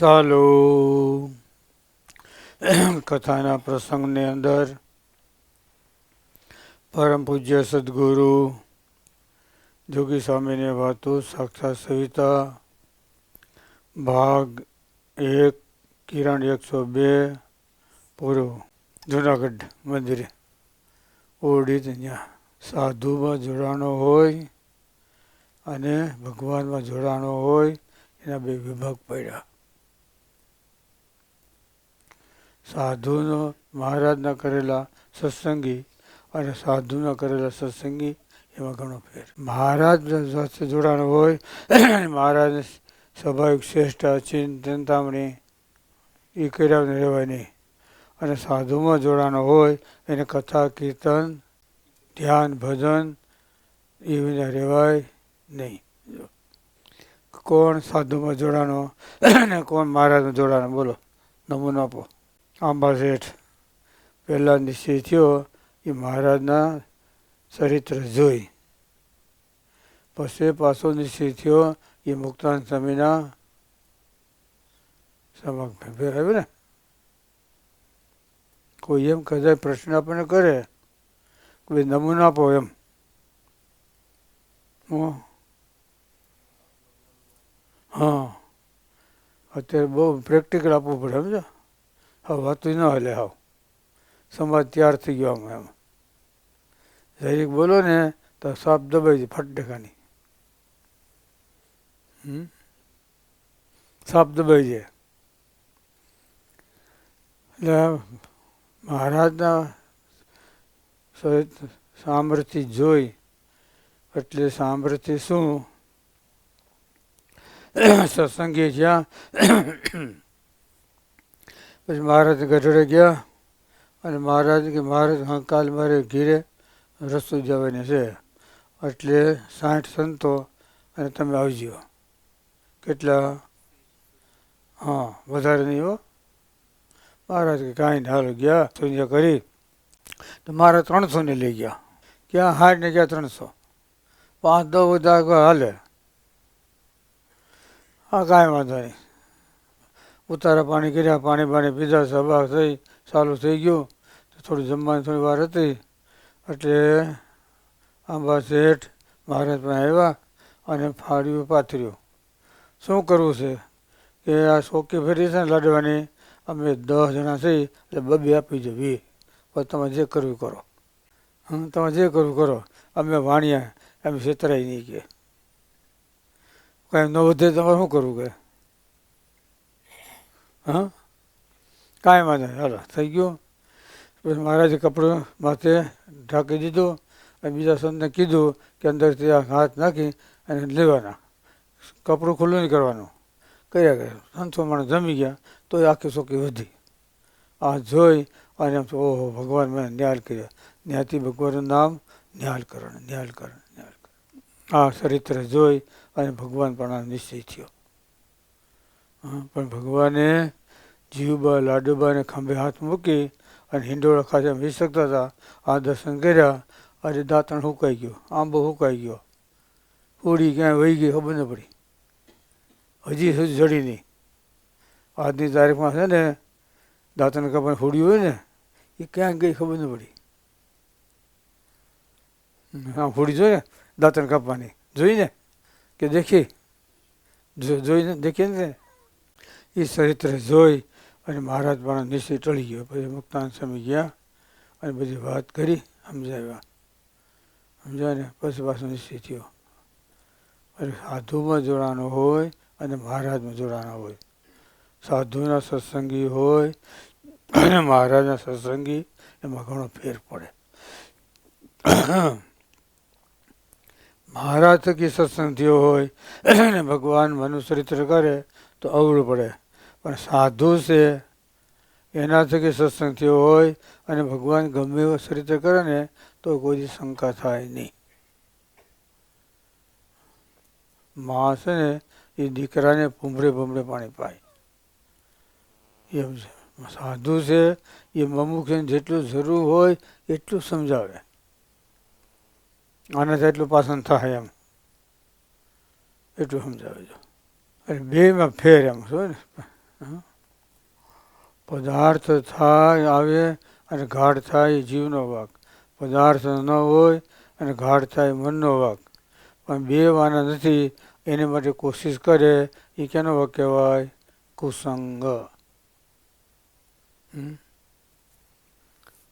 ચાલો. કથાના પ્રસંગની અંદર પરમ પૂજ્ય સદગુરુ જોગી સ્વામીની વાતો સાક્ષાત સવિતા, ભાગ એક, કિરણ એકસો બે પૂર્વ જુનાગઢ મંદિરે. ઓરડી ત્યાં સાધુમાં જોડાણો હોય અને ભગવાનમાં જોડાણો હોય, એના બે વિભાગ પડ્યા. સાધુનો મહારાજના કરેલા સત્સંગી અને સાધુના કરેલા સત્સંગી એમાં ઘણો ફેર. મહારાજ સાથે જોડાણ હોય મહારાજ સ્વાભાવિક શ્રેષ્ઠ ચિંતામણી એ કર્યા રહેવાય નહીં. અને સાધુમાં જોડાણ હોય, એને કથા, કીર્તન, ધ્યાન, ભજન એ વિના રહેવાય નહીં. કોણ સાધુમાં જોડાણો અને કોણ મહારાજમાં જોડાણો બોલો, નમૂનો આપો. આંબા શેઠ પહેલા નિશ્ચય થયો એ મહારાજના ચરિત્ર જોઈ. પછી પાછો નિશ્ચય થયો એ મુક્તાન સ્વામીના સમક્ષ આવ્યું ને. કોઈ એમ કદાચ પ્રશ્ન આપણને કરે કોઈ નમૂનો આપો એમ. હું? હા. અત્યારે બહુ પ્રેક્ટિકલ આપવું પડે સમજો હવે વાતું ન હલે હાવ. સમાજ તૈયાર થઈ ગયો આમાં એમ. જરીક બોલો ને તો સાપ દબાઈ જાય ફટ ટકાની સાપ દબાઈ જાય. એટલે મહારાજના સામર્થ્ય જોઈ. એટલે સામર્થ્ય શું? સત્સંગે જ્યાં પછી મહારાજ ગઢડે ગયા અને મહારાજ કે મહારાજ કાલ મારે ઘીરે રસ્તો જવાની છે. એટલે સાઠ સંતો અને તમે આવજો. કેટલા? હા, વધારે નહીં હો. મહારાજ કે કાંઈ હાલો, ગયા સુંજા કરી. તો મારા ત્રણસોને લઈ ગયા. ક્યાં? ને ગયા ત્રણસો? પાંચ દો બધા હાલે. હા, કાંઈ વાંધો નહીં. ઉતારા પાણી કર્યા, પાણી પાણી પીધા, સભા થઈ, ચાલુ થઈ ગયું. થોડી જમવાની થોડી વાર હતી. એટલે આંબા શેઠ મહારાજ પાસે આવ્યા અને ફાળ્યું પાથર્યું. શું કરવું છે? કે આ શોકી ફેરી છે ને લાડવાની? અમે દસ જણા છીએ એટલે બબે આપી દો વી પછી તમે જે કરવું કરો. હં તમે જે કરવું કરો. અમે વાણ્યા એમ છેતરાય નહીં કે. કાંઈ ન વધે તમારે શું કરવું કે? હા? કાંઈ વાંધો નહીં. હાલો, થઈ ગયું. પછી મહારાજે કપડું માથે ઢાંકી દીધું અને બીજા સંતને કીધું કે અંદરથી આ હાથ નાખી અને લેવાના. કપડું ખુલ્લું નહીં કરવાનું. કર્યા ગયા સંતો માણસ જમી ગયા તો એ આખી સોકી વધી. આ જોઈ અને એમ ઓહો, ભગવાન મેં ન્યાલ કર્યા. ન્યાથી ભગવાનનું નામ ન્યાલ કરણ ન્યાલ કરણ ન્યાલ કરણ આ ચરિત્ર જોઈ અને ભગવાન પણ નિશ્ચય થયો. પણ ભગવાને જીવબા લાડુબાને ખંભે હાથ મૂકી અને હિંડોળા ખાતે શકતા હતા. આ દર્શન કર્યા. અરે દાંતણ હુકાઈ ગયો. આંબો હુકાઈ ગયો. પૂડી ક્યાંય વહી ગઈ ખબર ન પડી. હજી સુધી જડી નહીં. આજની તારીખમાં છે ને, દાંતણ કપાને ફૂડી હોય ને, એ ક્યાં ગઈ ખબર ન પડી. આમ ફોડી જોઈએ દાંતણ કાપવાની. જોઈને કે દેખી? જોઈને દેખીએ ને? એ ચરિત્ર જોઈ અને મહારાજ પણ નિશ્ચય ટળી ગયો. પછી મુક્તાન સ્વામી ગયા અને બધી વાત કરી, સમજાવ્યા. સમજાય ને પછી પાછો નિશ્ચય થયો. અને સાધુમાં જોડાનો હોય અને મહારાજમાં જોડાના હોય. સાધુના સત્સંગી હોય અને મહારાજના સત્સંગી એમાં ઘણો ફેર પડે. મહારાજ થકી સત્સંગ થયો હોય અને ભગવાન મનુચરિત્ર કરે તો અવળું પડે. પણ સાધુ છે. એના થકી સત્સંગ થયો હોય અને ભગવાન ગમે એવો ચરિત્ર કરે ને, તો કોઈ શંકા થાય નહીં. માં છે ને, એ દીકરાને ભૂમરે ભૂમરે પાણી પાય. એમ છે. સાધુ છે, એ મમુખને જેટલું જરૂર હોય, એટલું સમજાવે. આનાથી એટલું પાસન થાય એમ. એટલું સમજાવે જો અને બેમાં ફેર એમ, શું ને? પદાર્થ થાય, આવે અને ગાઢ થાય એ જીવનો વાક. પદાર્થ ન હોય અને ગાઢ થાય મનનો વાક. પણ બે વાના નથી, એને માટે કોશિશ કરે, એ કેનો વાક કહેવાય? કુસંગ?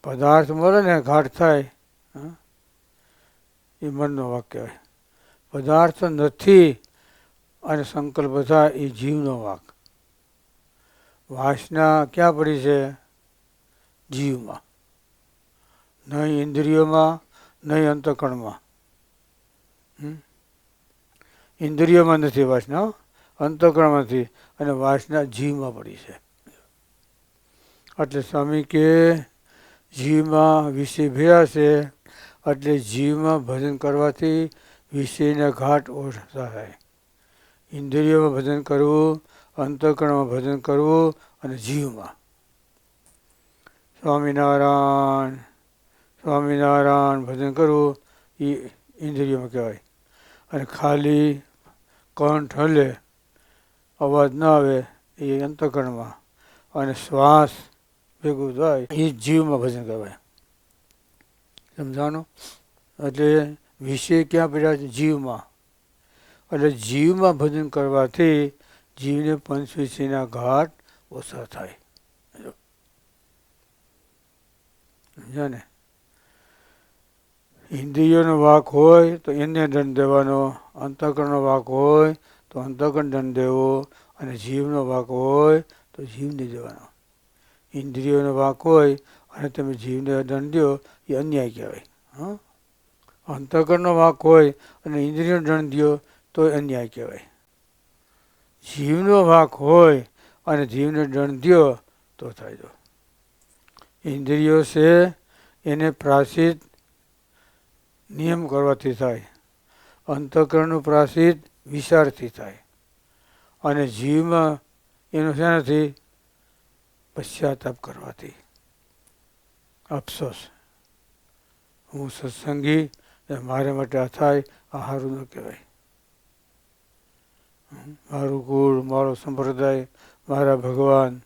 પદાર્થ મળે ને ઘાટ થાય? એ મનનો વાક કહેવાય. પદાર્થ નથી અને સંકલ્પ થાય એ જીવનો વાક. વાસના ક્યાં પડી છે? જીવમાં. નહીં ઇન્દ્રિયોમાં, નહીં અંતકણમાં? ઇન્દ્રિયોમાં નથી વાસના. નથી. અને વાસના જીવમાં પડી છે. એટલે સ્વામી કે જીવમાં વિષય ભેળા છે, એટલે જીવમાં ભજન કરવાથી વિષયના ઘાટ ઓછા થાય. ઇન્દ્રિયોમાં ભજન કરવું, અંતઃકરણમાં ભજન કરવું અને જીવમાં. સ્વામિનારાયણ સ્વામિનારાયણ ભજન કરવું એ ઇન્દ્રિયોમાં કહેવાય. અને ખાલી કંઠ હલે, અવાજ ના આવે એ અંતઃકરણમાં. અને શ્વાસ ભેગું થાય એ જીવમાં ભજન કહેવાય. સમજાણું? એટલે વિષય ક્યાં પડ્યા છે? જીવમાં. એટલે જીવમાં ભજન કરવાથી જીવને પંચવિષયના ઘાટ ઓછા થાય. સમજ્યા ને. ઇન્દ્રિયોનો વાક હોય તો એને દંડ દેવાનો, અંતકરણનો વાક હોય તો અંતકરણ દંડ દેવો, અને જીવનો વાક હોય તો જીવને દેવાનો. ઇન્દ્રિયોનો વાક હોય અને તમે જીવને દંડ દો, એ અન્યાય કહેવાય. હા? અંતકરણનો વાક હોય અને ઇન્દ્રિયનો દંડ દો તો અન્યાય કહેવાય. જીવનો વાંક હોય અને જીવને દંડ દો તો થાય ઇન્દ્રિયો છે એને પ્રાસિત નિયમ કરવાથી થાય. અંતકરણનું પ્રાસિત વિચારથી થાય. અને જીવમાં એનું શેનાથી પશ્ચાતાપ કરવાથી. અફસોસ. હું સત્સંગી મારા માટે આ થાય, આ ન કહેવાય. મારું કુળ મારો સંપ્રદાય, મારા ભગવાન.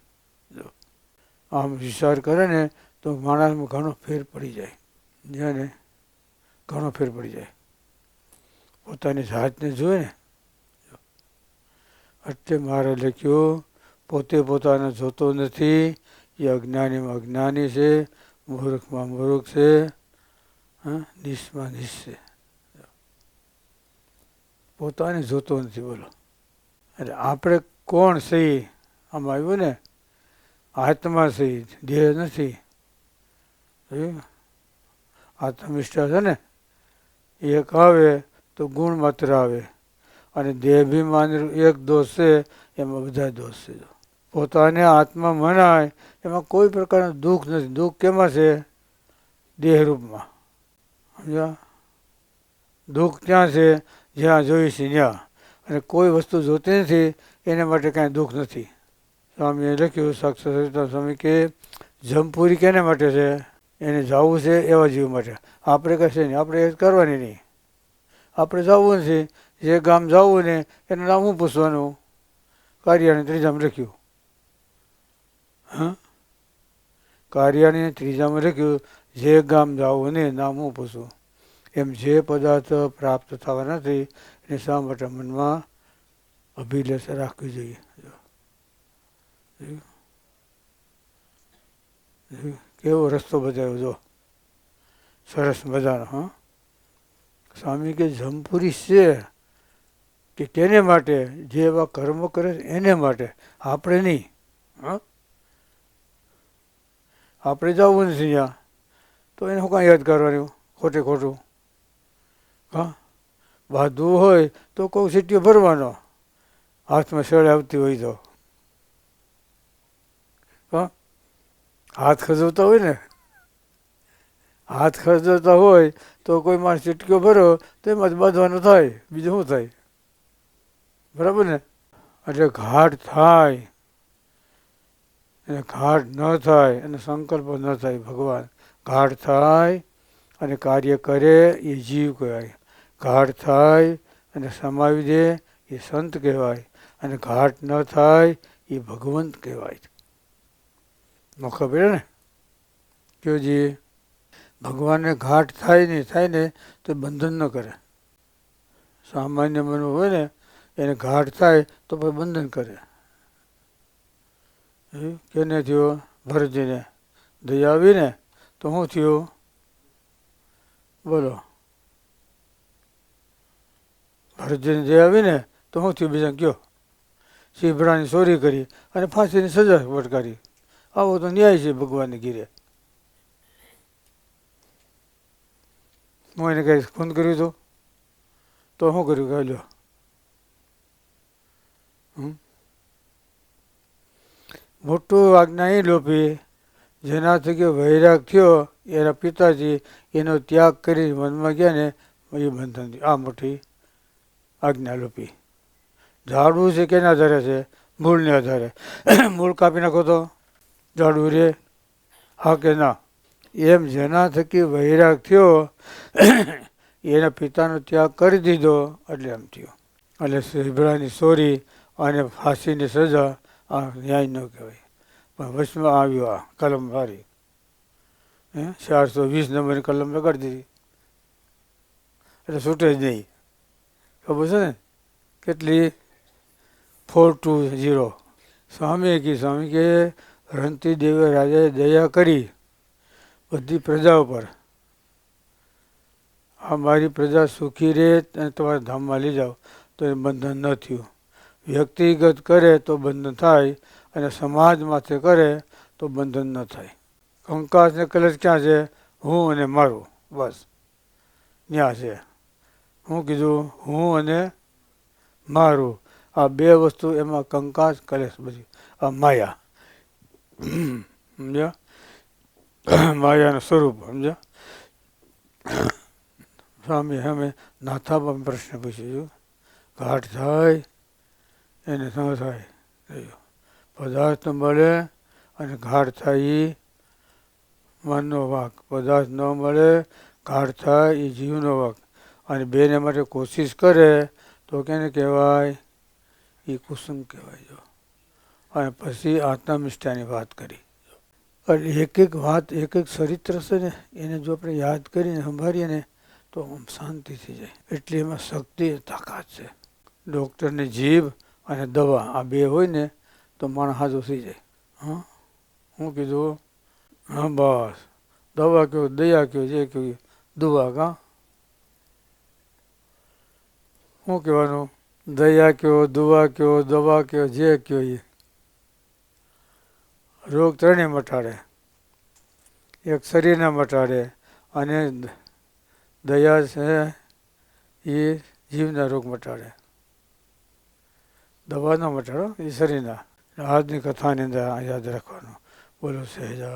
આમ વિચાર કરે ને તો માણસમાં ઘણો ફેર પડી જાય. જાણે ઘણો ફેર પડી જાય. પોતાની જાતને જોવે ને એટલે મારે લખ્યું, પોતે પોતાને જોતો નથી. એ અજ્ઞાનીમાં અજ્ઞાની છે, મૂર્ખમાં મૂર્ખ છે, હા નિષ્માં નિશ છે. પોતાને જોતો નથી બોલો. એટલે આપણે કોણ સહી? આમાં આવ્યું ને, આત્મા સહી, દેહ નથી? આત્મનિષ્ઠા છે ને, એક આવે તો ગુણ માત્ર આવે. અને દેહાભિમાન એક દોષ છે, એમાં બધા દોષ છે. પોતાને આત્મા મનાય, એમાં કોઈ પ્રકારનું દુઃખ નથી. દુઃખ કેમાં છે? દેહરૂપમાં. સમજ્યા? દુઃખ ત્યાં છે, જ્યાં જોઈશ ત્યાં. અને કોઈ વસ્તુ જોતી નથી, એના માટે કાંઈ દુઃખ નથી. સ્વામીએ લખ્યું, સાક્ષાત સ્વામી કે જમપુરી કેને માટે છે? એને જવું છે એવા જીવ માટે. આપણે કશે નહીં, આપણે એ કરવાની નહીં. આપણે જવું નથી. જે ગામ જવું ને એનું નામ હું પૂછવાનું? કાર્યાની ત્રીજામાં લખ્યું. હા? કાર્યાની ત્રીજામાં લખ્યું, જે ગામ જવું ને નામ હું પૂછું એમ જે પદાર્થ પ્રાપ્ત થવા નથી, એને શા માટે મનમાં અભિલેષ રાખવી જોઈએ? કેવો રસ્તો બતાવ્યો જો? સરસ મજાનો, હા. સ્વામી કે જમપુરી છે કે તેને માટે, જે એવા કર્મ કરે છે એને માટે? આપણે નહીં, હા. આપણે જવું નથી ત્યાં તો એને હું કાંઈ યાદ કરવાનું? ખોટે ખોટું. હા? બાંધવું હોય તો કોઈ સીટીઓ ભરવાનો. હાથમાં સળ આવતી હોય તો. હા? હાથ ખજવતા હોય ને? હાથ ખજવતા હોય તો કોઈ માણસ ચીટકીઓ ભરો તો એમાં જ બાંધવાનું થાય. બીજું શું થાય? બરાબર ને? એટલે ઘાટ થાય. અને ઘાટ ન થાય અને સંકલ્પ ન થાય ભગવાન. ઘાટ થાય અને કાર્ય કરે એ જીવ કહેવાય. ઘાટ થાય અને સમાવી દે, એ સંત કહેવાય. અને ઘાટ ન થાય, એ ભગવંત કહેવાય. ન ખબર ને? કયોજી ભગવાનને ઘાટ થાય નહીં થાય ને, તો બંધન ન કરે. સામાન્ય મન હોય ને, એને ઘાટ થાય, તો પછી બંધન કરે. કેને થયો? ભરતજીને. દયા આવીને તો શું થયું? બોલો. ભરતજીને જે આવીને તો હું થયું બીજા કયો? સિંહભરાની ચોરી કરી અને ફાંસીની સજા ફટકારી આવો તો ન્યાય છે ભગવાનની ગીરે હું એને કઈ ફોન કર્યું હતું તો શું કર્યું કહી લો હમ? મોટું આજ્ઞા એ લોપી જેના થકી વૈરાગ થયો, એના પિતાજી એનો ત્યાગ કરી વનમાં ગયા ને એ બંધન આ મોટી આજ્ઞા લોપી ઝાડવું છે કેના આધારે છે? મૂળને આધારે. મૂળ કાપી નાખો તો? ઝાડવું રે? હા કે ના? એમ જેના થકી વૈરાગ થયો, એના પિતાનો ત્યાગ કરી દીધો, એટલે એમ થયો. એટલે સિભરાની ચોરી અને ફાંસીની સજા આ ન્યાય ન કહેવાય. પણ વચમાં આવ્યો આ કલમ મારી હે? ચારસો વીસ નંબરની કલમ લગાડી દીધી. એટલે છૂટે જ નહીં. ખબર છે ને? કેટલી? ફોર ટુ ઝીરો સ્વામીએ કી, સ્વામી કે, રંતી દેવે રાજાએ દયા કરી બધી પ્રજા ઉપર. આ મારી પ્રજા સુખી રહે અને તમારા ધામમાં લઈ જાઓ. તો એ બંધન ન થયું. વ્યક્તિગત કરે તો બંધન થાય અને સમાજ માથે કરે તો બંધન ન થાય. કંકાસ ને કલશ ક્યાં છે? હું અને મારું. બસ. ત્યાં છે. હું કીધું, હું અને મારું. આ બે વસ્તુ એમાં કંકાસ કલેશ બધી. આ માયા. સમજ્યા? માયાનું સ્વરૂપ, સમજ્યા? સ્વામી અમે પણ પ્રશ્ન પૂછ્યો ઘાટ થાય, એને ન થાય. પદાર્થ મળે અને ઘાટ થાય એ મનનો વાક. પદાર્થ ન મળે, ઘાટ થાય એ જીવનો વાક. અને બેને માટે કોશિશ કરે, તો કેને કહેવાય? એ કુસુમ કહેવાય જો. અને પછી આત્મનિષ્ઠાની વાત કરી. એટલે એક એક વાત, એક એક ચરિત્ર છે ને, એને જો આપણે યાદ કરીને સંભાળીએ ને, તો આમ શાંતિ થઈ જાય. એટલે એમાં શક્તિ તાકાત છે. ડૉક્ટરની જીભ અને દવા, આ બે હોય ને, તો માણસ હાજો થઈ જાય. હા? હું કીધું? હા, બસ. દવા કયો, દયા કયો, જે કયો દુવા કા? શું કહેવાનું? દયા કયો દુવા કયો, દવા કયો, જે કયો એ. રોગ ત્રણેય મટાડે. એક શરીરને મટાડે અને દયા છે એ જીવના રોગ મટાડે. દવાનો મટાડો, એ શરીરના. આજની કથાની અંદર યાદ રાખવાનું. બોલો સહેજા